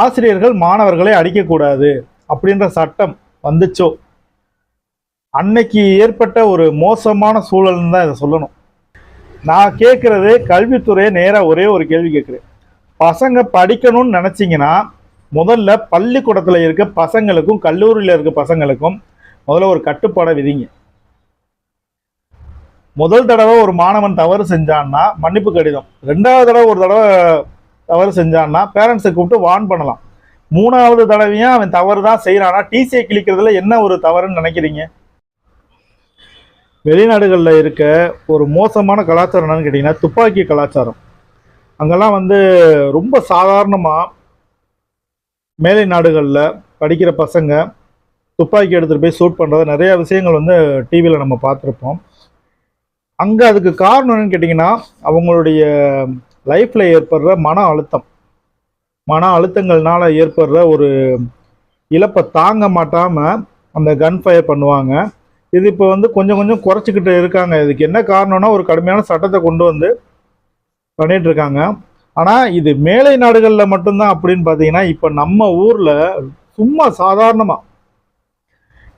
ஆசிரியர்கள் மாணவர்களை அடிக்கக்கூடாது அப்படின்ற சட்டம் வந்துச்சோ? அன்னைக்கு ஏற்பட்ட ஒரு மோசமான சூழல்னு தான் இதை சொல்லணும். நான் கேட்குறது கல்வித்துறையை நேராக ஒரே ஒரு கேள்வி கேட்குறேன். பசங்க படிக்கணும்னு நினச்சிங்கன்னா முதல்ல பள்ளிக்கூடத்தில் இருக்க பசங்களுக்கும் கல்லூரியில் இருக்க பசங்களுக்கும் முதல்ல ஒரு கட்டுப்பாடை விதிங்க. முதல் தடவை ஒரு மாணவன் தவறு செஞ்சான்னா மன்னிப்பு கடிதம். ரெண்டாவது தடவை ஒரு தடவை தவறு செஞ்சான்னா பேரண்ட்ஸை கூப்பிட்டு வார்ன் பண்ணலாம். மூணாவது தடவையும் அவன் தவறு தான் செய்கிறானா டிசியை கிழிக்கிறதுல என்ன ஒரு தவறுன்னு நினைக்கிறீங்க? வெளிநாடுகளில் இருக்க ஒரு மோசமான கலாச்சாரம் என்னன்னு கேட்டிங்கன்னா துப்பாக்கி கலாச்சாரம். அங்கெல்லாம் வந்து ரொம்ப சாதாரணமாக மேலை நாடுகளில் படிக்கிற பசங்க துப்பாக்கி எடுத்துகிட்டு போய் ஷூட் பண்ணுறது நிறைய விஷயங்கள் வந்து டிவியில் நம்ம பார்த்துருப்போம். அங்கே அதுக்கு காரணம் என்னன்னு கேட்டிங்கன்னா அவங்களுடைய லைஃப்பில் ஏற்படுற மன அழுத்தம். மன அழுத்தங்கள்னால ஏற்படுற ஒரு இழப்பை தாங்க மாட்டாமல் அந்த கன் ஃபயர் பண்ணுவாங்க. இது இப்போ வந்து கொஞ்சம் கொஞ்சம் குறைச்சிக்கிட்டு இருக்காங்க. இதுக்கு என்ன காரணம்னா ஒரு கடுமையான சட்டத்தை கொண்டு வந்து பண்ணிகிட்ருக்காங்க இருக்காங்க. ஆனால் இது மேலை நாடுகளில் மட்டும்தான் அப்படின்னு பார்த்தீங்கன்னா இப்போ நம்ம ஊரில் சும்மா சாதாரணமாக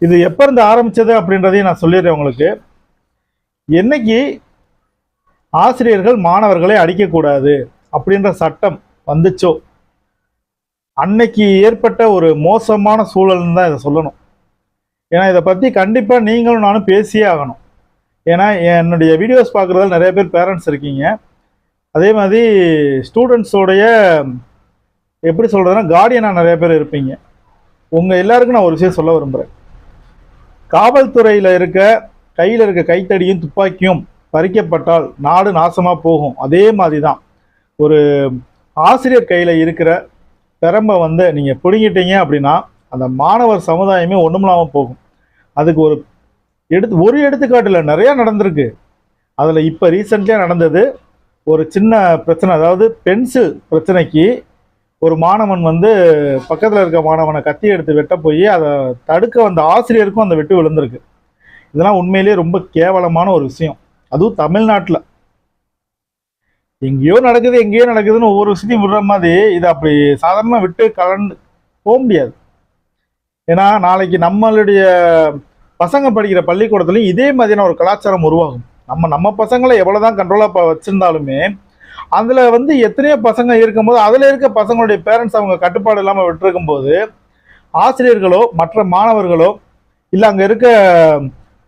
இது எப்போ இருந்து ஆரம்பித்தது அப்படின்றதையும் நான் சொல்லிடுறேன் உங்களுக்கு. என்னைக்கு ஆசிரியர்கள் மாணவர்களை அடிக்கக்கூடாது அப்படின்ற சட்டம் வந்துச்சோ? அன்னைக்கு ஏற்பட்ட ஒரு மோசமான சூழல்னு தான் இதை சொல்லணும். ஏன்னா இதை பற்றி கண்டிப்பாக நீங்களும் நானும் பேசியே ஆகணும். ஏன்னா என்னுடைய வீடியோஸ் பார்க்குறதுல நிறைய பேர் பேரண்ட்ஸ் இருக்கீங்க. அதே மாதிரி ஸ்டூடெண்ட்ஸோடைய எப்படி சொல்கிறதுனா கார்டியனாக நிறைய பேர் இருப்பீங்க. உங்கள் எல்லாருக்கும் நான் ஒரு விஷயம் சொல்ல விரும்புகிறேன் காவல்துறையில் இருக்க கையில் இருக்க கைத்தடியும் துப்பாக்கியும் பறிக்கப்பட்டால் நாடு நாசமாக போகும். அதே மாதிரி தான் ஒரு ஆசிரியர் கையில் இருக்கிற திறமை வந்து நீங்கள் பிடுங்கிட்டீங்க அப்படின்னா அந்த மாணவர் சமுதாயமே ஒன்றுமில்லாமல் போகும். அதுக்கு ஒரு எடுத்து ஒரு எடுத்துக்காட்டில் நிறையா நடந்திருக்கு. அதில் இப்போ ரீசெண்டாக நடந்தது ஒரு சின்ன பிரச்சனை அதாவது பென்சில் பிரச்சனைக்கு ஒரு மாணவன் வந்து பக்கத்தில் இருக்க மாணவனை கத்தி எடுத்து வெட்ட போய் அதை தடுக்க வந்த ஆசிரியருக்கும் அந்த வெட்டு விழுந்திருக்கு. இதெல்லாம் உண்மையிலேயே ரொம்ப கேவலமான ஒரு விஷயம். அதுவும் தமிழ்நாட்டில். எங்கேயோ நடக்குது எங்கேயோ நடக்குதுன்னு ஒவ்வொரு விஷயத்தையும் விடுற மாதிரி இதை அப்படி சாதாரணமாக விட்டு கலந்து போக முடியாது. ஏன்னா நாளைக்கு நம்மளுடைய பசங்க படிக்கிற பள்ளிக்கூடத்துலையும் இதே மாதிரியான ஒரு கலாச்சாரம் உருவாகும். நம்ம நம்ம பசங்களை எவ்வளோதான் கண்ட்ரோலாக வச்சுருந்தாலுமே அதில் வந்து எத்தனையோ பசங்க இருக்கும்போது அதில் இருக்க பசங்களுடைய பேரண்ட்ஸ் அவங்க கட்டுப்பாடு இல்லாமல் விட்டுருக்கும் போது ஆசிரியர்களோ மற்ற மாணவர்களோ இல்லை அங்கே இருக்க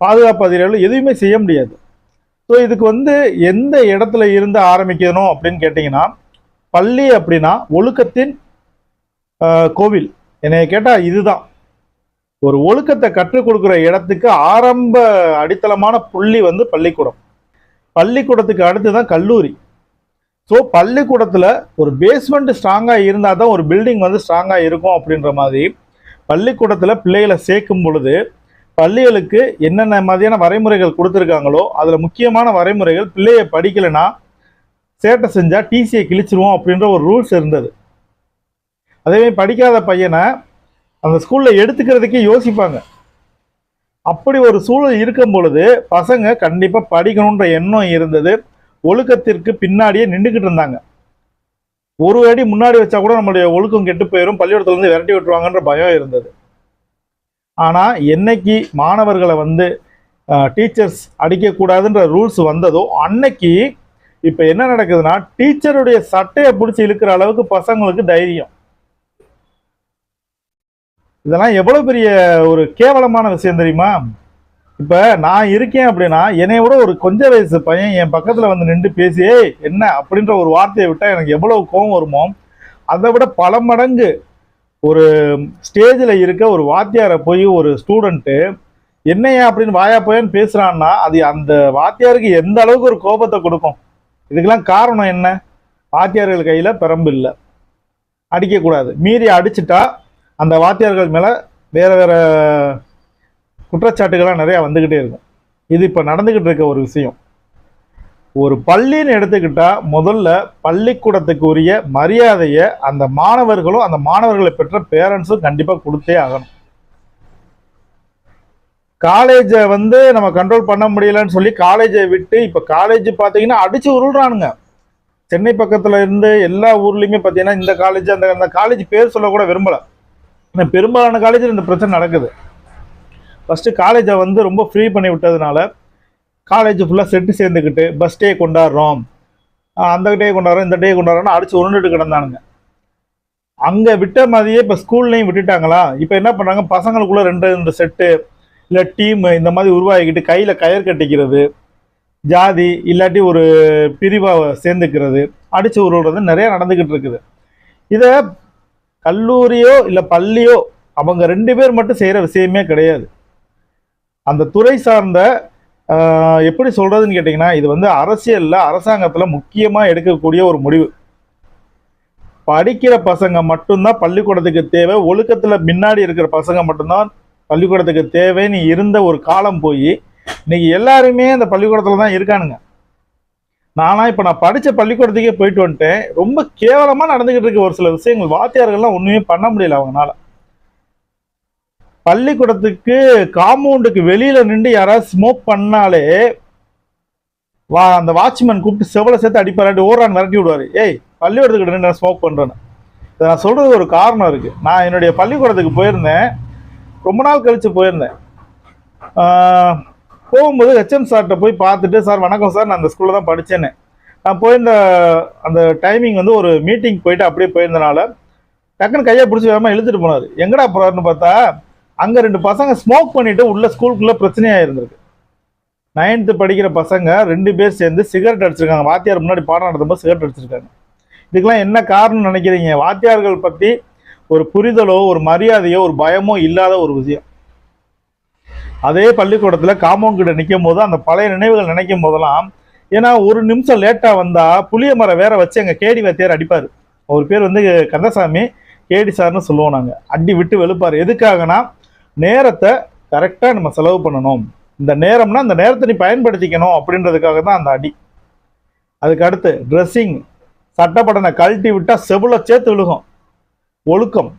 பாதுகாப்பு அதிகாரிகளோ எதுவுமே செய்ய முடியாது. ஸோ இதுக்கு வந்து எந்த இடத்துல இருந்து ஆரம்பிக்கணும் அப்படின்னு கேட்டிங்கன்னா பள்ளி அப்படின்னா ஒழுக்கத்தின் கோவில். என்னைய கேட்டால் இதுதான். ஒரு ஒழுக்கத்தை கற்றுக் கொடுக்குற இடத்துக்கு ஆரம்ப அடித்தளமான புள்ளி வந்து பள்ளிக்கூடம். பள்ளிக்கூடத்துக்கு அடுத்து தான் கல்லூரி. ஸோ பள்ளிக்கூடத்தில் ஒரு பேஸ்மெண்ட் ஸ்ட்ராங்காக இருந்தால் தான் ஒரு பில்டிங் வந்து ஸ்ட்ராங்காக இருக்கும் அப்படின்ற மாதிரி பள்ளிக்கூடத்தில் பிள்ளைகளை சேர்க்கும் பொழுது பள்ளிகளுக்கு என்னென்ன மாதிரியான வரைமுறைகள் கொடுத்துருக்காங்களோ அதில் முக்கியமான வரைமுறைகள் பிள்ளையை படிக்கலைன்னா சேட்டை செஞ்சால் டிசியை கிழிச்சிருவோம் அப்படின்ற ஒரு ரூல்ஸ் இருந்தது. அதேமாதிரி படிக்காத பையனை அந்த ஸ்கூலில் எடுத்துக்கிறதுக்கே யோசிப்பாங்க. அப்படி ஒரு சூழல் இருக்கும் பொழுது பசங்க கண்டிப்பாக படிக்கணுன்ற எண்ணம் இருந்தது. ஒழுக்கத்திற்கு பின்னாடியே நின்றுக்கிட்டு இருந்தாங்க. ஒரு அடி முன்னாடி வச்சா கூட நம்மளுடைய ஒழுக்கம் கெட்டு போயிடும் பள்ளிக்கூடத்துலேருந்து விரட்டி விட்டுருவாங்கன்ற பயம் இருந்தது. ஆனால் என்னைக்கு மாணவர்களை வந்து டீச்சர்ஸ் அடிக்கக்கூடாதுன்ற ரூல்ஸ் வந்ததோ அன்னைக்கு இப்போ என்ன நடக்குதுன்னா டீச்சருடைய சட்டையை பிடிச்சி இழுக்கிற அளவுக்கு பசங்களுக்கு தைரியம். இதெல்லாம் எவ்வளோ பெரிய ஒரு கேவலமான விஷயம் தெரியுமா? இப்போ நான் இருக்கேன் அப்படின்னா என்னை விட ஒரு கொஞ்ச வயசு பையன் என் பக்கத்தில் வந்து நின்று பேசி என்ன? அப்படின்ற ஒரு வார்த்தையை விட்டால் எனக்கு எவ்வளோ கோவம் வருமோ? அதை விட பல மடங்கு ஒரு ஸ்டேஜில் இருக்க ஒரு வாத்தியாரை போய் ஒரு ஸ்டூடெண்ட்டு என்னையா அப்படின்னு வாயா போயன்னு பேசுகிறான்னா அது அந்த வாத்தியாருக்கு எந்த அளவுக்கு ஒரு கோபத்தை கொடுக்கும்? இதுக்கெல்லாம் காரணம் என்ன? வாத்தியார்கள் கையில் பெரம்பு இல்லை. அடிக்கக்கூடாது மீறி அடிச்சிட்டா அந்த வாத்தியார்கள் மேலே வேறு வேறு குற்றச்சாட்டுகள்லாம் நிறையா வந்துக்கிட்டே இருக்கும். இது இப்போ நடந்துக்கிட்டு இருக்க ஒரு விஷயம். ஒரு பள்ளின்னு எடுத்துக்கிட்டா முதல்ல பள்ளிக்கூடத்துக்கு உரிய மரியாதையை அந்த மாணவர்களும் அந்த மாணவர்களை பெற்ற பேரண்ட்ஸும் கண்டிப்பாக கொடுத்தே ஆகணும். காலேஜை வந்து நம்ம கண்ட்ரோல் பண்ண முடியலன்னு சொல்லி காலேஜை விட்டு இப்போ காலேஜ் பார்த்தீங்கன்னா அடிச்சு உருள்றானுங்க. சென்னை பக்கத்தில் இருந்து எல்லா ஊர்லேயுமே பார்த்தீங்கன்னா இந்த காலேஜ் அந்த அந்த காலேஜ் பேர் சொல்லக்கூட விரும்பலை. ஆனால் பெரும்பாலான காலேஜில் இந்த பிரச்சனை நடக்குது. ஃபஸ்ட்டு காலேஜை வந்து ரொம்ப ஃப்ரீ பண்ணி விட்டதுனால காலேஜ் ஃபுல்லாக செட்டு சேர்ந்துக்கிட்டு பஸ் டே கொண்டாடுறோம். அந்த டே கொண்டாடுறோம் இந்த டே கொண்டாடுறோம்னு அடிச்சு உருண்டுட்டு கிடந்தானுங்க. அங்கே விட்ட மாதிரியே இப்போ ஸ்கூல்லையும் விட்டுட்டாங்களா? இப்போ என்ன பண்ணுறாங்க பசங்களுக்குள்ளே ரெண்டு ரெண்டு செட்டு இல்லை டீம் இந்த மாதிரி உருவாகிக்கிட்டு கையில் கயர் கட்டிக்கிறது ஜாதி இல்லாட்டி ஒரு பிரிவாக சேர்ந்துக்கிறது அடித்து உருவுறது நிறையா நடந்துக்கிட்டு இருக்குது. இதை கல்லூரியோ இல்லை பள்ளியோ அவங்க ரெண்டு பேர் மட்டும் செய்கிற விஷயமே கிடையாது. அந்த துறை சார்ந்த எப்படி சொல்றதுன்னு கேட்டிங்கன்னா இது வந்து அரசியலில் அரசாங்கத்தில் முக்கியமாக எடுக்கக்கூடிய ஒரு முடிவு. படிக்கிற பசங்க மட்டும்தான் பள்ளிக்கூடத்துக்கு தேவை. ஒழுக்கத்தில் முன்னாடி இருக்கிற பசங்க மட்டும்தான் பள்ளிக்கூடத்துக்கு தேவைன்னு இருந்த ஒரு காலம் போய் இன்னைக்கு எல்லாருமே அந்த பள்ளிக்கூடத்தில் தான் இருக்கானுங்க. நானா இப்போ நான் படித்த பள்ளிக்கூடத்துக்கே போயிட்டு வந்துட்டேன். ரொம்ப கேவலமாக நடந்துக்கிட்டு இருக்க ஒரு சில விஷயங்கள். வாத்தியார்கள்லாம் ஒன்றுமே பண்ண முடியல அவங்கனால. பள்ளிக்கூடத்துக்கு காம்பவுண்டுக்கு வெளியில் நின்று யாராவது ஸ்மோக் பண்ணாலே வா அந்த வாட்ச்மேன் கூப்பிட்டு செவலை சேர்த்து அடிப்பாராட்டி ஓடுறான்னு விரட்டி விடுவார். ஏய் பள்ளிக்கூடத்துக்கு நின்று நான் ஸ்மோக் பண்ணுறேன்னு இதை நான் சொல்கிறது ஒரு காரணம் இருக்குது நான் என்னுடைய பள்ளிக்கூடத்துக்கு போயிருந்தேன். ரொம்ப நாள் கழித்து போயிருந்தேன். போகும்போது ஹெச்எம் சார்கிட்ட போய் பார்த்துட்டு சார் வணக்கம் சார் நான் அந்த ஸ்கூலில் தான் படித்தேன்னு நான் போயிருந்த அந்த டைமிங் வந்து ஒரு மீட்டிங் போயிட்டு அப்படியே போயிருந்தனால டக்குன்னு கையை பிடிச்சி வேகமாக இழுத்துட்டு போனார். எங்கடா போகிறாருன்னு பார்த்தா அங்கே ரெண்டு பசங்க ஸ்மோக் பண்ணிட்டு உள்ள ஸ்கூலுக்குள்ளே பிரச்சனையாக இருந்திருக்கு. நைன்த்து படிக்கிற பசங்க ரெண்டு பேர் சேர்ந்து சிகரெட் அடிச்சிருக்காங்க. வாத்தியார் முன்னாடி பாடம் நடத்தும்போது சிகரெட் அடிச்சிருக்காங்க. இதுக்கெல்லாம் என்ன காரணம் நினைக்கிறீங்க? வாத்தியார்கள் பற்றி ஒரு புரிதலோ ஒரு மரியாதையோ ஒரு பயமோ இல்லாத ஒரு விஷயம். அதே பள்ளிக்கூடத்தில் காம்பவுண்ட் கிட்ட நிற்கும் போது அந்த பழைய நினைவுகள் நினைக்கும் போதெல்லாம் ஏன்னா ஒரு நிமிஷம் லேட்டாக வந்தால் புளிய மரம் வேற வச்சு எங்கள் கேடி வாத்தியார் அடிப்பார். அவர் பேர் வந்து கந்தசாமி கேடி சார்னு சொல்லுவோம் நாங்கள் அடி விட்டு வெளுப்பார். எதுக்காகனா நேரத்தை கரெக்டாக நம்ம செலவு பண்ணணும். இந்த நேரம்னா இந்த நேரத்தை நீ பயன்படுத்திக்கணும் அப்படின்றதுக்காக தான் அந்த அடி. அதுக்கு அடுத்து ட்ரெஸ்ஸிங் சட்டப்படனை கழட்டி விட்டால் செவுல சேர்த்து விழுகும். ஒழுக்கம்.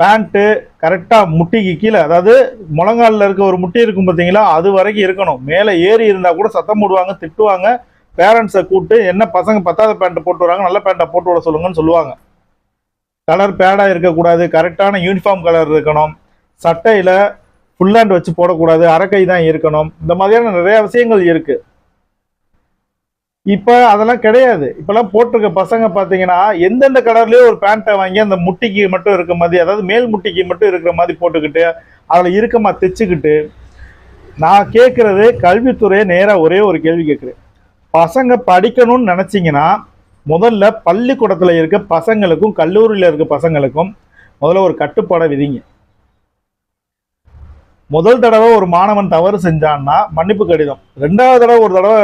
பேண்ட்டு கரெக்டாக முட்டிக்கு கீழே அதாவது முழங்காலில் இருக்க ஒரு முட்டி இருக்கும் பார்த்தீங்களா? அது வரைக்கும் இருக்கணும். மேலே ஏறி இருந்தால் கூட சத்தம் போடுவாங்க திட்டுவாங்க. பேரண்ட்ஸை கூப்பிட்டு என்ன பசங்க பத்தாவது பேண்ட்டை போட்டு வராங்க? நல்ல பேண்ட்டை போட்டு விட சொல்லுங்கன்னு சொல்லுவாங்க. கலர் பேடாக இருக்கக்கூடாது. கரெக்டான யூனிஃபார்ம் கலர் இருக்கணும். சட்டையில் ஃபுல் ஹேண்ட் வச்சு போடக்கூடாது அரைக்கை தான் இருக்கணும். இந்த மாதிரியான நிறைய விஷயங்கள் இருக்கு. இப்போ அதெல்லாம் கிடையாது. இப்போல்லாம் போட்டிருக்க பசங்க பார்த்தீங்கன்னா எந்தெந்த கலர்லயோ ஒரு பேண்ட்டை வாங்கி அந்த முட்டிக்கு மட்டும் இருக்க மாதிரி அதாவது மேல் முட்டிக்கு மட்டும் இருக்கிற மாதிரி போட்டுக்கிட்டு அதில் இறுக்கமாக தைச்சிக்கிட்டு நான் கேட்குறது கல்வித்துறையை நேராக ஒரே ஒரு கேள்வி கேட்குறேன். பசங்க படிக்கணும்னு நினச்சிங்கன்னா முதல்ல பள்ளிக்கூடத்தில் இருக்க பசங்களுக்கும் கல்லூரியில் இருக்க பசங்களுக்கும் முதல்ல ஒரு கட்டுப்பாடை விதிங்க. முதல் தடவை ஒரு மாணவன் தவறு செஞ்சான்னா மன்னிப்பு கடிதம். ரெண்டாவது தடவை ஒரு தடவை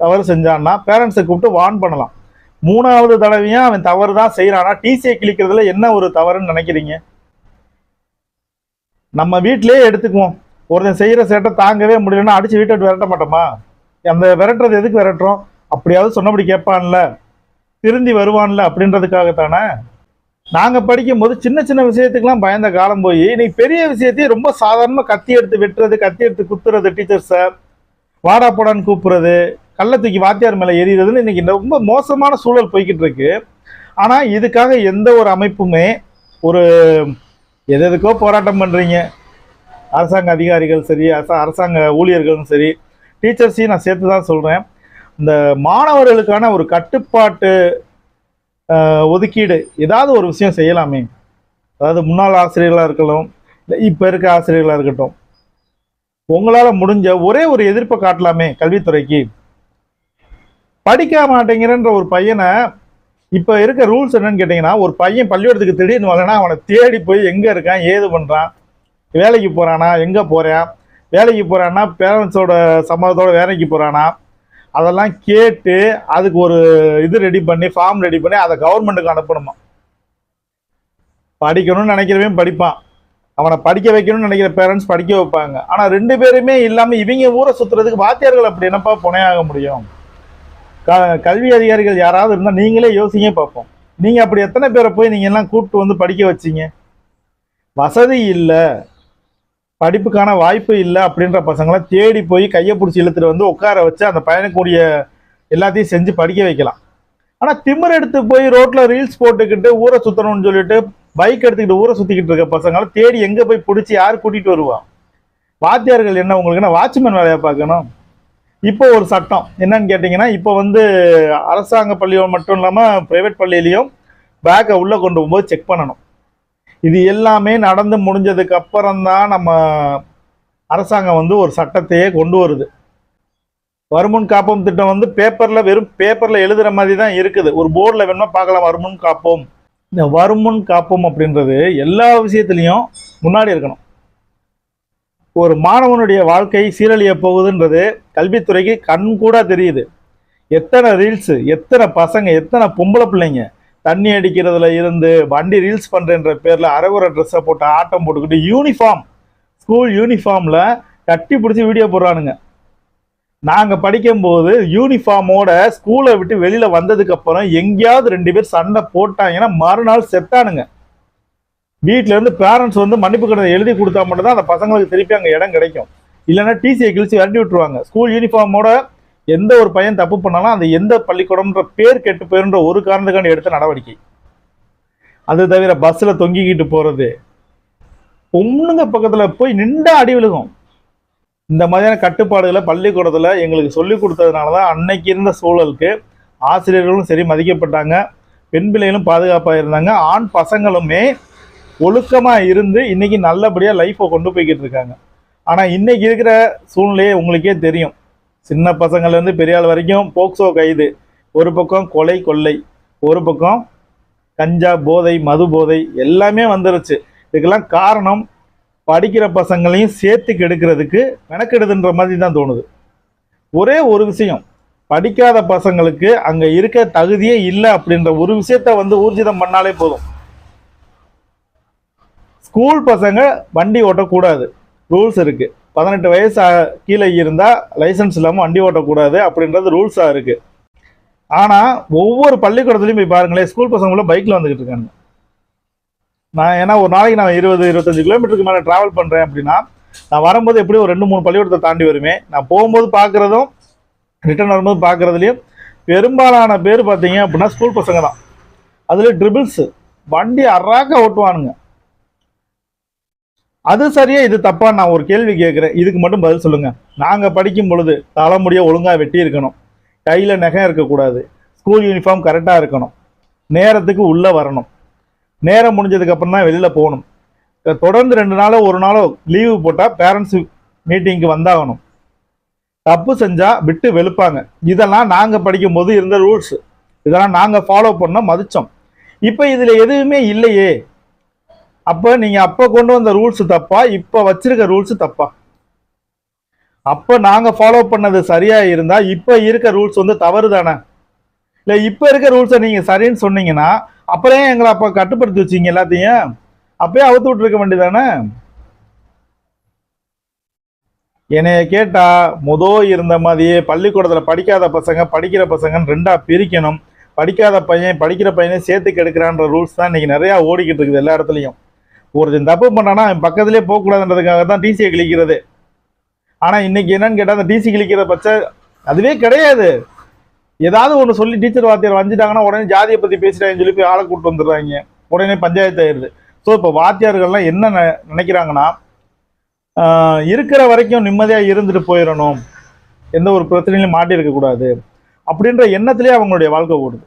தவறு செஞ்சான்னா பேரண்ட்ஸை கூப்பிட்டு வார்ன் பண்ணலாம். மூணாவது தடவையும் அவன் தவறு தான் செய்கிறானா டிசியை கிழிக்கிறதுல என்ன ஒரு தவறுன்னு நினைக்கிறீங்க? நம்ம வீட்டிலேயே எடுத்துக்குவோம். ஒருத்தன் செய்கிற சேட்டை தாங்கவே முடியலன்னா அடித்து வீட்டை விட்டு விரட்ட மாட்டோமா? அந்த விரட்டுறது எதுக்கு விரட்டுறோம்? அப்படியாவது சொன்னபடி கேட்பான்ல. திருந்தி வருவான்ல அப்படின்றதுக்காக தானே நாங்கள் படிக்கும்போது சின்ன சின்ன விஷயத்துக்கெல்லாம் பயந்த காலம் போய் இன்னைக்கு பெரிய விஷயத்தையும் ரொம்ப சாதாரணமாக கத்தி எடுத்து வெட்டுறது கத்தி எடுத்து குத்துறது டீச்சர்ஸை வாடா போடான்னு கூப்பிட்றது கள்ள தூக்கி வாத்தியார் மேலே எறிகிறதுன்னு இன்னைக்கு ரொம்ப மோசமான சூழல் போய்கிட்டு இருக்கு. ஆனால் இதுக்காக எந்த ஒரு அமைப்புமே ஒரு எது எதுக்கோ போராட்டம் பண்ணுறீங்க அரசாங்க அதிகாரிகள் சரி அரசா அரசாங்க ஊழியர்களும் சரி டீச்சர்ஸையும் நான் சேர்த்து தான் சொல்கிறேன் இந்த மாணவர்களுக்கான ஒரு கட்டுப்பாட்டு ஒதுக்கீடு. ஏதாவது ஒரு விஷயம் செய்யலாமே. அதாவது முன்னாள் ஆசிரியர்களாக இருக்கலாம் இல்லை இப்போ இருக்க ஆசிரியர்களாக இருக்கட்டும். உங்களால் முடிஞ்ச ஒரே ஒரு எதிர்ப்பை காட்டலாமே கல்வித்துறைக்கு. படிக்க மாட்டேங்கிறன்ற ஒரு பையனை இப்போ இருக்க ரூல்ஸ் என்னன்னு கேட்டிங்கன்னா ஒரு பையன் பள்ளிக்கூடத்துக்கு திடீர்னு வரலன்னா அவனை தேடி போய் எங்கே இருக்கான் ஏது பண்ணுறான் வேலைக்கு போகிறானா எங்கே போகிறான் வேலைக்கு போகிறான்னா பேரண்ட்ஸோட சம்மதத்தோட வேலைக்கு போகிறானா அதெல்லாம் கேட்டு அதுக்கு ஒரு இது ரெடி பண்ணி ஃபார்ம் ரெடி பண்ணி அதை கவர்மெண்ட்டுக்கு அனுப்பணுமா? படிக்கணும்னு நினைக்கிறவன் படிப்பான். அவனை படிக்க வைக்கணும்னு நினைக்கிற பேரண்ட்ஸ் படிக்க வைப்பாங்க. ஆனால் ரெண்டு பேருமே இல்லாமல் இவங்க ஊரை சுற்றுறதுக்கு வாத்தியார்கள் அப்படி என்னப்பா புனையாக முடியும்? க கல்வி அதிகாரிகள் யாராவது இருந்தால் நீங்களே யோசிங்க பார்ப்போம். நீங்கள் அப்படி எத்தனை பேரை போய் நீங்கள் எல்லாம் கூப்பிட்டு வந்து படிக்க வச்சிங்க? வசதி இல்லை. படிப்புக்கான வாய்ப்பு இல்லை அப்படின்ற பசங்களை தேடி போய் கையை பிடிச்சி இழுத்துட்டு வந்து உட்கார வச்சு அந்த பையனுக்குரிய எல்லாத்தையும் செஞ்சு படிக்க வைக்கலாம். ஆனால் திமிர் எடுத்து போய் ரோட்டில் ரீல்ஸ் போட்டுக்கிட்டு ஊரை சுற்றணும்னு சொல்லிட்டு பைக் எடுத்துக்கிட்டு ஊரை சுற்றிக்கிட்டு இருக்க பசங்களை தேடி எங்கே போய் பிடிச்சி யார் கூட்டிகிட்டு வருவான் வாத்தியார்கள் என்ன உங்களுக்கு? என்ன வாட்ச்மேன் வேலையை பார்க்கணும். இப்போ ஒரு சட்டம். என்னன்னு கேட்டிங்கன்னா இப்போ வந்து அரசாங்க பள்ளியும் மட்டும் இல்லாமல் ப்ரைவேட் பள்ளியிலையும் பேக்கை உள்ளே கொண்டு போகும்போது செக் பண்ணணும். இது எல்லாமே நடந்து முடிஞ்சதுக்கு அப்புறம் தான் நம்ம அரசாங்கம் வந்து ஒரு சட்டத்தையே கொண்டு வருது. வருமுன் காப்போம் திட்டம் வந்து பேப்பரில் வெறும் பேப்பரில் எழுதுகிற மாதிரி தான் இருக்குது. ஒரு போர்டில் வேணுமா பார்க்கலாம் வருமுன் காப்போம். இந்த வருமுன் காப்போம் அப்படின்றது எல்லா விஷயத்துலையும் முன்னாடி இருக்கணும். ஒரு மாணவனுடைய வாழ்க்கை சீரழிய போகுதுன்றது கல்வித்துறைக்கு கண் கூட தெரியுது. எத்தனை ரீல்ஸு எத்தனை பசங்க எத்தனை பொம்பளை பிள்ளைங்க தண்ணி அடிக்கிறதுல இருந்து வண்டி ரீல்ஸ் பண்ணுறன்ற பேரில் அரைகுறை ட்ரெஸ்ஸை போட்டு ஆட்டம் போட்டுக்கிட்டு யூனிஃபார்ம் ஸ்கூல் யூனிஃபார்மில் கட்டி பிடிச்சி வீடியோ போடுறானுங்க. நாங்கள் படிக்கும்போது யூனிஃபார்மோட ஸ்கூலை விட்டு வெளியில் வந்ததுக்கப்புறம் எங்கேயாவது ரெண்டு பேர் சண்டை போட்டாங்கன்னா மறுநாள் செத்தானுங்க. வீட்டிலேருந்து இருந்து பேரண்ட்ஸ் வந்து மன்னிப்பு கடிதம் எழுதி கொடுத்தா மட்டும்தான் அந்த பசங்களுக்கு திருப்பி அங்கே இடம் கிடைக்கும். இல்லைன்னா டிசியை கிழிச்சு விரட்டி விட்டுருவாங்க. ஸ்கூல் யூனிஃபார்மோட எந்த ஒரு பையன் தப்பு பண்ணாலும் அந்த எந்த பள்ளிக்கூடம்ன்ற பேர் கெட்டு போயிருன்ற ஒரு காரணத்துக்காண்டி எடுத்த நடவடிக்கை. அது தவிர பஸ்ஸில் தொங்கிக்கிட்டு போகிறது பொண்ணுங்க பக்கத்தில் போய் நின்றா அடி விழுகும். இந்த மாதிரியான கட்டுப்பாடுகளை பள்ளிக்கூடத்தில் எங்களுக்கு சொல்லிக் கொடுத்ததுனால தான் அன்னைக்கு இருந்த சூழலுக்கு ஆசிரியர்களும் சரி மதிக்கப்பட்டாங்க. பெண் பிள்ளைகளும் பாதுகாப்பாக இருந்தாங்க ஆண் பசங்களுமே ஒழுக்கமாக இருந்து இன்றைக்கி நல்லபடியாக லைஃப்பை கொண்டு போய்கிட்டு இருக்காங்க. ஆனால் இன்றைக்கி இருக்கிற சூழ்நிலையே உங்களுக்கே தெரியும். சின்ன பசங்கள்லேருந்து பெரியாள் வரைக்கும் போக்சோ கைது. ஒரு பக்கம் கொலை கொள்ளை. ஒரு பக்கம் கஞ்சா போதை மது போதை எல்லாமே வந்துருச்சு. இதுக்கெல்லாம் காரணம் படிக்கிற பசங்களையும் சேர்த்து கெடுக்கிறதுக்கு மெனக்கெடுதுன்ற மாதிரி தான் தோணுது. ஒரே ஒரு விஷயம். படிக்காத பசங்களுக்கு அங்கே இருக்க தகுதியே இல்லை அப்படின்ற ஒரு விஷயத்த வந்து ஊர்ஜிதம் பண்ணாலே போதும். ஸ்கூல் பசங்க வண்டி ஓட்டக்கூடாது. ரூல்ஸ் இருக்குது பதினெட்டு வயசு கீழே இருந்தால் லைசன்ஸ் இல்லாமல் வண்டி ஓட்டக்கூடாது அப்படின்றது ரூல்ஸாக இருக்குது ஆனால் ஒவ்வொரு பள்ளிக்கூடத்துலையும் போய் பாருங்களேன் ஸ்கூல் பசங்களும் பைக்கில் வந்துக்கிட்டு இருக்காங்க. நான் ஏன்னா ஒரு நாளைக்கு நான் இருபது இருபத்தஞ்சு கிலோமீட்டருக்கு மேலே ட்ராவல் பண்ணுறேன் அப்படின்னா நான் வரும்போது எப்படியும் ஒரு ரெண்டு மூணு பள்ளிக்கூடத்தை தாண்டி வருவேன். நான் போகும்போது பார்க்குறதும் ரிட்டர்ன் வரும்போது பார்க்குறதுலையும் பெரும்பாலான பேர் பார்த்தீங்க அப்படின்னா ஸ்கூல் பசங்க தான். அதில் ட்ரிபிள்ஸு வண்டி அறாக்க ஓட்டுவானுங்க. அது சரியா இது தப்பா நான் ஒரு கேள்வி கேட்குறேன். இதுக்கு மட்டும் பதில் சொல்லுங்க. நாங்க படிக்கும் பொழுது தலைமுடியை ஒழுங்கா வெட்டி இருக்கணும் கையில நகம் இருக்கக்கூடாது. ஸ்கூல் யூனிஃபார்ம் கரெக்டா இருக்கணும். நேரத்துக்கு உள்ள வரணும். நேரம் முடிஞ்சதுக்கு அப்புறம் தான் வெளியில போகணும். தொடர்ந்து ரெண்டு நாளோ ஒரு நாளோ லீவு போட்டால் பேரண்ட்ஸ் மீட்டிங்க்கு வந்தாகணும். தப்பு செஞ்சால் விட்டு வெளுப்பாங்க. இதெல்லாம் நாங்கள் படிக்கும் போது இருந்த ரூல்ஸ் இதெல்லாம் நாங்கள் ஃபாலோ பண்ண மதித்தோம் இப்போ இதில் எதுவுமே இல்லையே. அப்போ நீங்கள் அப்போ கொண்டு வந்த ரூல்ஸ் தப்பா இப்போ வச்சிருக்க ரூல்ஸ் தப்பா? அப்போ நாங்கள் ஃபாலோ பண்ணது சரியாக இருந்தால் இப்போ இருக்க ரூல்ஸ் வந்து தவறு தானே? இல்லை இப்போ இருக்க ரூல்ஸை நீங்கள் சரின்னு சொன்னீங்கன்னா அப்புறம் எங்களை அப்போ கட்டுப்படுத்தி வச்சீங்க எல்லாத்தையும். அப்பயே அவுத்து விட்டுருக்க வேண்டியதானே என்னைய கேட்டால் முதோ இருந்த மாதிரியே பள்ளிக்கூடத்தில் படிக்காத பசங்க படிக்கிற பசங்கன்னு ரெண்டாக பிரிக்கணும். படிக்காத பையன் படிக்கிற பையனே சேர்த்து கெடுக்கிறான்ற ரூல்ஸ் தான் இன்றைக்கி நிறையா ஓடிக்கிட்டு இருக்குது எல்லா இடத்துலையும். ஒருத்தன் தப்பு பண்ணானா அவன் பக்கத்துலேயே போகக்கூடாதுன்றதுக்காக தான் டிசியை கிழிக்கிறது. ஆனால் இன்னைக்கு என்னன்னு கேட்டால் அந்த டிசி கிழிக்கிற பட்ச அதுவே கிடையாது. ஏதாவது ஒன்று சொல்லி டீச்சர் வாத்தியார் வந்துட்டாங்கன்னா உடனே ஜாதியை பற்றி பேசிட்டாங்கன்னு சொல்லி போய் ஆளை கூப்பிட்டு வந்துடுறாங்க. உடனே பஞ்சாயத்து ஆயிடுது. ஸோ இப்போ வாத்தியார்கள்லாம் என்ன நினைக்கிறாங்கன்னா இருக்கிற வரைக்கும் நிம்மதியாக இருந்துட்டு போயிடணும். எந்த ஒரு பிரச்சனையிலும் மாட்டி இருக்கக்கூடாது அப்படின்ற எண்ணத்திலே அவங்களுடைய வாழ்க்கை ஓடுது.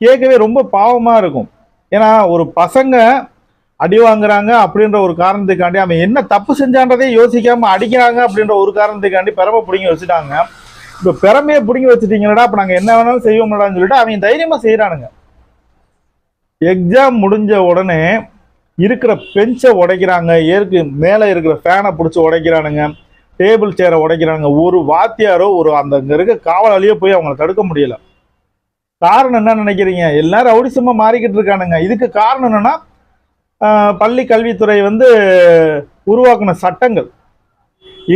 கேட்கவே ரொம்ப பாவமாக இருக்கும். ஏன்னா ஒரு பசங்க அடி வாங்குறாங்க அப்படின்ற ஒரு காரணத்துக்காண்டி அவன் என்ன தப்பு செஞ்சான்றதே யோசிக்காம அடிக்கிறாங்க அப்படின்ற ஒரு காரணத்துக்காண்டி பெரமை பிடிங்கி வச்சுட்டாங்க. இப்போ பெரமையை பிடிங்கி வச்சுட்டீங்களடா அப்போ நாங்கள் என்ன வேணாலும் செய்வோம்டான்னு சொல்லிட்டு அவங்க தைரியமாக செய்கிறானுங்க எக்ஸாம் முடிஞ்ச உடனே இருக்கிற பெஞ்சை உடைக்கிறாங்க ஏற்கு மேலே இருக்கிற ஃபேனை பிடிச்சி உடைக்கிறானுங்க டேபிள் சேரை உடைக்கிறானுங்க. ஒரு வாத்தியாரோ ஒரு அந்த அங்கே இருக்க காவலாளியோ போய் அவங்கள தடுக்க முடியலை. காரணம் என்ன நினைக்கிறீங்க? எல்லாரும் ரவுடிசமா மாறிக்கிட்டு இருக்கானுங்க. இதுக்கு காரணம் என்னன்னா பள்ளி கல்வித்துறை வந்து உருவாக்கின சட்டங்கள்.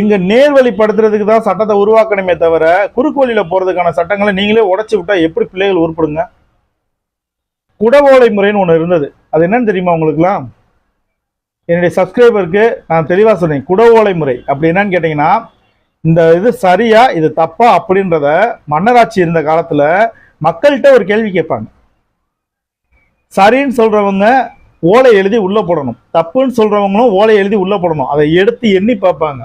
இங்க நேர்வழிப்படுத்துறதுக்கு தான் சட்டத்தை உருவாக்கணுமே தவிர குறுக்கு வழியில போறதுக்கான சட்டங்களை நீங்களே உடச்சி விட்டா எப்படி பிள்ளைகள் உருப்படுங்க? குடவோலை முறைன்னு ஒன்று இருந்தது. அது என்னன்னு தெரியுமா உங்களுக்குலாம் என்னுடைய சப்ஸ்கிரைபருக்கு நான் தெளிவாக சொன்னேன் குடவோலை முறை. அப்படி என்னன்னு கேட்டிங்கன்னா இந்த இது சரியா இது தப்பா அப்படின்றத மன்னராட்சி இருந்த காலத்தில் மக்கள்கிட்ட ஒரு கேள்வி கேட்பாங்க. சரின்னு சொல்றவங்க ஓலை எழுதி உள்ளே போடணும். தப்புன்னு சொல்றவங்களும் ஓலை எழுதி உள்ளே போடணும். அதை எடுத்து எண்ணி பார்ப்பாங்க.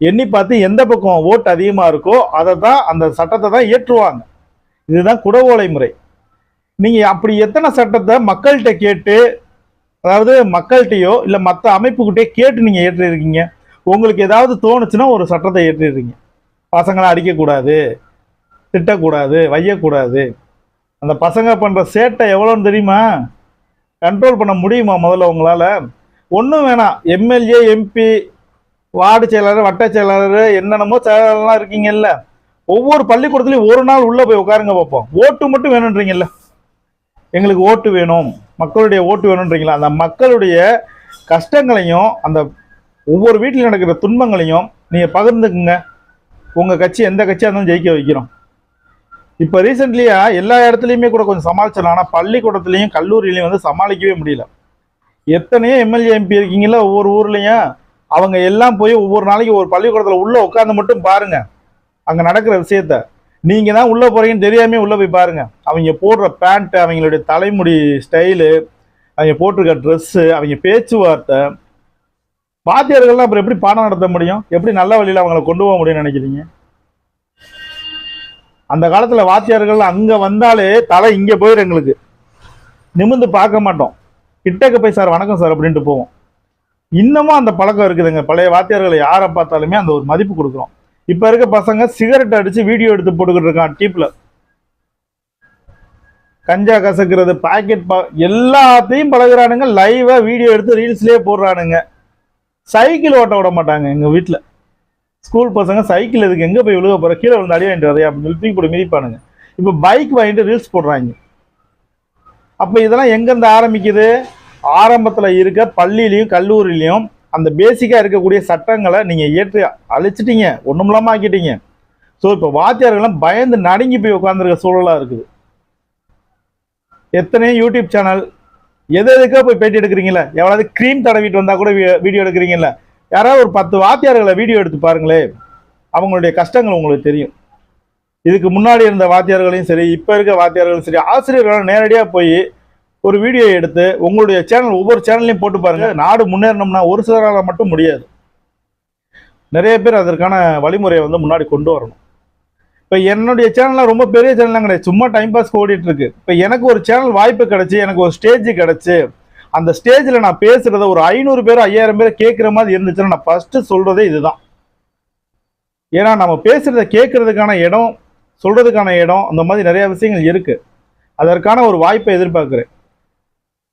எண்ணி பார்த்து எந்த பக்கம் ஓட்டு அதிகமாக இருக்கோ அதை தான் அந்த சட்டத்தை தான் ஏற்றுவாங்க இதுதான் குடவோலை முறை. நீங்கள் அப்படி எத்தனை சட்டத்தை மக்கள்கிட்ட கேட்டு அதாவது மக்கள்கிட்டயோ இல்லை மற்ற அமைப்புக்கிட்டே கேட்டு நீங்கள் ஏற்றிருக்கீங்க உங்களுக்கு ஏதாவது தோணுச்சுன்னா ஒரு சட்டத்தை ஏற்றிருக்கீங்க பசங்களை அடிக்கக்கூடாது. திட்டக்கூடாது வையக்கூடாது. அந்த பசங்க பண்ணுற சேட்டை எவ்வளோன்னு தெரியுமா? கண்ட்ரோல் பண்ண முடியுமா முதல்ல உங்களால்? ஒன்றும் வேணாம். எம்எல்ஏ எம்பி வார்டு செயலாளர் வட்ட செயலாளர் என்னென்னமோ செயலாளர்லாம் இருக்கீங்கல்ல. ஒவ்வொரு பள்ளிக்கூடத்துலையும் ஒரு நாள் உள்ளே போய் உட்காருங்க பார்ப்போம். ஓட்டு மட்டும் வேணுன்றீங்கல்ல எங்களுக்கு ஓட்டு வேணும். மக்களுடைய ஓட்டு வேணுன்றீங்களா அந்த மக்களுடைய கஷ்டங்களையும் அந்த ஒவ்வொரு வீட்டில் நடக்கிற துன்பங்களையும் நீங்கள் பகிர்ந்துக்குங்க. உங்கள் கட்சி எந்த கட்சியாக இருந்தாலும் ஜெயிக்க வைக்கிறோம். இப்போ ரீசெண்ட்லியா எல்லா இடத்துலையுமே கூட கொஞ்சம் சமாளிச்சிடலாம். ஆனால் பள்ளிக்கூடத்துலையும் கல்லூரியிலையும் வந்து சமாளிக்கவே முடியல. எத்தனையோ எம்எல்ஏ எம்பி இருக்கீங்களா ஒவ்வொரு ஊர்லேயும் அவங்க எல்லாம் போய் ஒவ்வொரு நாளைக்கு ஒரு பள்ளிக்கூடத்தில் உள்ளே உட்காந்து மட்டும் பாருங்க. அங்கே நடக்கிற விஷயத்த. நீங்கள் தான் உள்ளே போகிறீங்கன்னு தெரியாமே உள்ளே போய் பாருங்க. அவங்க போடுற பேண்ட்டு அவங்களுடைய தலைமுடி ஸ்டைலு அவங்க போட்டிருக்க ட்ரெஸ்ஸு அவங்க பேச்சுவார்த்தை. வாத்தியார்கள்லாம் அப்புறம் எப்படி பாடம் நடத்த முடியும்? எப்படி நல்ல வழியில் அவங்கள கொண்டு போக முடியும்னு நினைக்கிறீங்க? அந்த காலத்தில் வாத்தியார்கள் அங்கே வந்தாலே தலை இங்கே போயிடும் எங்களுக்கு. நிமிர்ந்து பார்க்க மாட்டோம். கிட்டக்க போய் சார் வணக்கம் சார் அப்படின்ட்டு போவோம். இன்னமும் அந்த பழக்கம் இருக்குதுங்க. பழைய வாத்தியார்களை யாரை பார்த்தாலுமே அந்த ஒரு மதிப்பு கொடுக்குறோம். இப்போ இருக்க பசங்க சிகரெட் அடித்து வீடியோ எடுத்து போட்டுக்கிட்டு இருக்கான் டீப்பில் கஞ்சா கசக்கிறது பாக்கெட் பா எல்லாத்தையும் பழகுறானுங்க. லைவாக வீடியோ எடுத்து ரீல்ஸ்லேயே போடுறானுங்க. சைக்கிள் ஓட்ட விட மாட்டாங்க எங்கள் வீட்டில் ஸ்கூல் பசங்க சைக்கிள் எதுக்கு? எங்கே போய் விழுக போகிற கீழே விழுந்து அடி வாங்கிட்டு வரையா அப்படின்னு சொல்லி தூக்கி போட்டு மிதிப்பானுங்க இப்போ பைக் வாங்கிட்டு ரீல்ஸ் போடுறாங்க. அப்போ இதெல்லாம் எங்கேருந்து ஆரம்பிக்குது? ஆரம்பத்தில் இருக்க பள்ளியிலையும் கல்லூரிலையும் அந்த பேசிக்காக இருக்கக்கூடிய சட்டங்களை நீங்கள் ஏற்றி அழிச்சிட்டீங்க. ஒன்றும் இல்லாமல் ஆக்கிட்டீங்க. ஸோ இப்போ வாத்தியார்கள்லாம் பயந்து நடுங்கி போய் உட்காந்துருக்க சூழலாக இருக்குது. எத்தனையோ யூடியூப் சேனல் எது எதுக்காக போய் பேட்டி எடுக்கிறீங்களா எவ்வளவு க்ரீம் தடவிட்டு வந்தால் கூட வீடியோ எடுக்கிறீங்களா யாராவது ஒரு பத்து வாத்தியார்களை வீடியோ எடுத்து பாருங்களே அவங்களுடைய கஷ்டங்கள் உங்களுக்கு தெரியும். இதுக்கு முன்னாடி இருந்த வாத்தியார்களையும் சரி இப்போ இருக்க வாத்தியார்களும் சரி ஆசிரியர்களும் நேரடியாக போய் ஒரு வீடியோ எடுத்து உங்களுடைய சேனல் ஒவ்வொரு சேனல்லையும் போட்டு பாருங்கள் நாடு முன்னேறணும்னா ஒரு சிலரால் மட்டும் முடியாது. நிறைய பேர் அதற்கான வழிமுறையை வந்து முன்னாடி கொண்டு வரணும். இப்போ என்னுடைய சேனல்லாம் ரொம்ப பெரிய சேனல்லாம் கிடையாது. சும்மா டைம் பாஸ் ஓடிட்டு இருக்கு. இப்போ எனக்கு ஒரு சேனல் வாய்ப்பு கிடைச்சி எனக்கு ஒரு ஸ்டேஜ் கிடச்சி அந்த ஸ்டேஜில் நான் பேசுகிறத ஒரு ஐநூறு பேர் ஐயாயிரம் பேர் கேட்குற மாதிரி இருந்துச்சுன்னா நான் ஃபஸ்ட்டு சொல்கிறதே இதுதான். ஏன்னா நம்ம பேசுகிறத கேட்குறதுக்கான இடம் சொல்கிறதுக்கான இடம் அந்த மாதிரி நிறையா விஷயங்கள் இருக்குது அதற்கான ஒரு வாய்ப்பை எதிர்பார்க்குறேன்.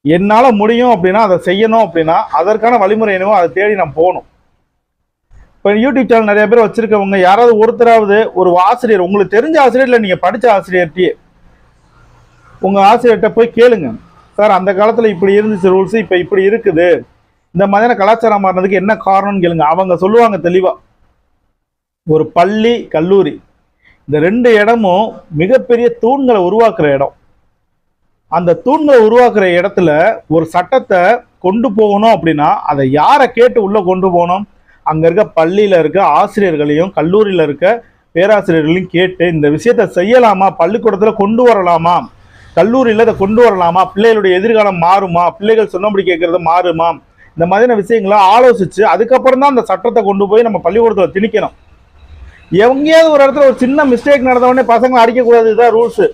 என்னால் முடியும் அப்படின்னா அதை செய்யணும் அப்படின்னா அதற்கான வழிமுறை என்னவோ அதை தேடி நான் போகணும். இப்போ யூடியூப் சேனல் நிறைய பேர் வச்சுருக்கவங்க யாராவது ஒருத்தராவது ஒரு ஆசிரியர் உங்களுக்கு தெரிஞ்ச ஆசிரியர் இல்லை நீங்கள் படித்த ஆசிரியர்கிட்டயே உங்கள் ஆசிரியர்கிட்ட போய் கேளுங்க. சார் அந்த காலத்தில் இப்படி இருந்துச்சு ரூல்ஸ் இப்போ இப்படி இருக்குது. இந்த மாதிரியான கலாச்சாரம் மாறினதுக்கு என்ன காரணம்னு கேளுங்க. அவங்க சொல்லுவாங்க தெளிவாக ஒரு பள்ளி கல்லூரி இந்த ரெண்டு இடமும் மிகப்பெரிய தூண்களை உருவாக்குற இடம். அந்த தூண்களை உருவாக்குற இடத்துல ஒரு சட்டத்தை கொண்டு போகணும் அப்படின்னா அதை யாரை கேட்டு உள்ளே கொண்டு போகணும்? அங்கே இருக்க பள்ளியில் இருக்க ஆசிரியர்களையும் கல்லூரியில் இருக்க பேராசிரியர்களையும் கேட்டு இந்த விஷயத்தை செய்யலாமா? பள்ளிக்கூடத்தில் கொண்டு வரலாமா? கல்லூரியில் இதை கொண்டு வரலாமா? பிள்ளைகளுடைய எதிர்காலம் மாறுமா? பிள்ளைகள் சொன்னபடி கேட்கறது மாறுமா? இந்த மாதிரியான விஷயங்களை ஆலோசித்து அதுக்கப்புறம் தான் அந்த சட்டத்தை கொண்டு போய் நம்ம பள்ளிக்கூடத்தில் திணிக்கணும். எங்கேயாவது ஒரு இடத்துல ஒரு சின்ன மிஸ்டேக் நடந்த உடனே பசங்களை அடிக்கக்கூடாது. இதுதான் ரூல்ஸு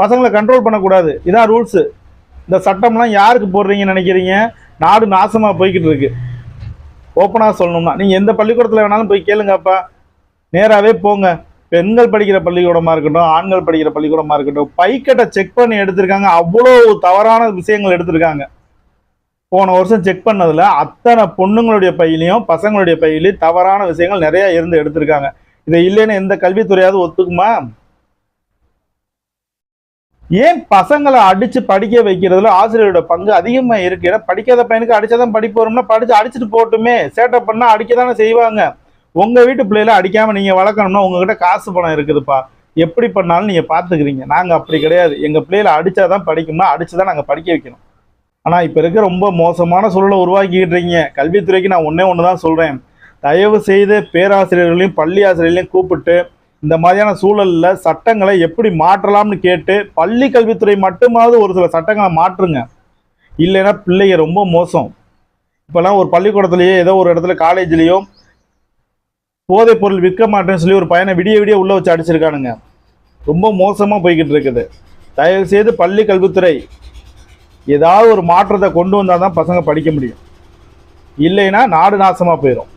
பசங்களை கண்ட்ரோல் பண்ணக்கூடாது. இதான் ரூல்ஸு இந்த சட்டம்லாம் யாருக்கு போடுறீங்கன்னு நினைக்கிறீங்க? நாடு நாசமாக போய்கிட்டு இருக்கு. ஓப்பனாக சொல்லணும்னா. நீங்கள் எந்த பள்ளிக்கூடத்தில் வேணாலும் போய் கேளுங்கப்பா நேராகவே போங்க. பெண்கள் படிக்கிற பள்ளிக்கூடமாக இருக்கட்டும் ஆண்கள் படிக்கிற பள்ளிக்கூடமாக இருக்கட்டும் பைக்கெட்டை செக் பண்ணி எடுத்திருக்காங்க. அவ்வளோ தவறான விஷயங்கள் எடுத்திருக்காங்க. போன வருஷம் செக் பண்ணதில் அத்தனை பொண்ணுங்களுடைய பையிலையும் பசங்களுடைய பையிலையும் தவறான விஷயங்கள் நிறையா இருந்து எடுத்திருக்காங்க. இதை இல்லைன்னு எந்த கல்வித்துறையாவது ஒத்துக்குமா? ஏன் பசங்களை அடித்து படிக்க வைக்கிறதுல ஆசிரியரோட பங்கு அதிகமாக இருக்கு? ஏன்னா படிக்காத பையனுக்கு அடித்தாதான் படிப்பு வரும்னா படித்து அடிச்சுட்டு போட்டுமே சேட்டை பண்ணால் அடிக்க தானே செய்வாங்க. உங்கள் வீட்டு பிள்ளையில அடிக்காமல் நீங்கள் வளர்க்கணும்னா உங்ககிட்ட காசு பணம் இருக்குதுப்பா. எப்படி பண்ணாலும் நீங்கள் பார்த்துக்கிறீங்க நாங்கள் அப்படி கிடையாது. எங்கள் பிள்ளையில அடித்தா தான் படிக்கணும்னா படிக்கும்னா அடிச்சுதான் நாங்கள் படிக்க வைக்கணும். ஆனால் இப்போ இருக்க ரொம்ப மோசமான சூழலை உருவாக்கிக்கிட்டு இருக்கீங்க. கல்வித்துறைக்கு நான் ஒன்றே ஒன்று தான் சொல்கிறேன் தயவு செய்து பேராசிரியர்களையும் பள்ளி ஆசிரியர்களையும் கூப்பிட்டு இந்த மாதிரியான சூழலில் சட்டங்களை எப்படி மாற்றலாம்னு கேட்டு பள்ளி கல்வித்துறை மட்டுமாவது ஒரு சில சட்டங்களை மாற்றுங்க. இல்லைன்னா பிள்ளைங்க ரொம்ப மோசம். இப்போல்லாம் ஒரு பள்ளிக்கூடத்துலேயே ஏதோ ஒரு இடத்துல காலேஜ்லேயோ போதைப் பொருள் விற்க மாட்டேன்னு சொல்லி ஒரு பையனை விடிய விடிய உள்ள வச்சு அடிச்சிருக்கானுங்க. ரொம்ப மோசமாக போய்கிட்டு இருக்குது. தயவு செய்து பள்ளி கல்வித்துறை ஏதாவது ஒரு மாற்றத்தை கொண்டு வந்தால் தான் பசங்க படிக்க முடியும். இல்லைன்னா நாடு நாசமாக போயிடும்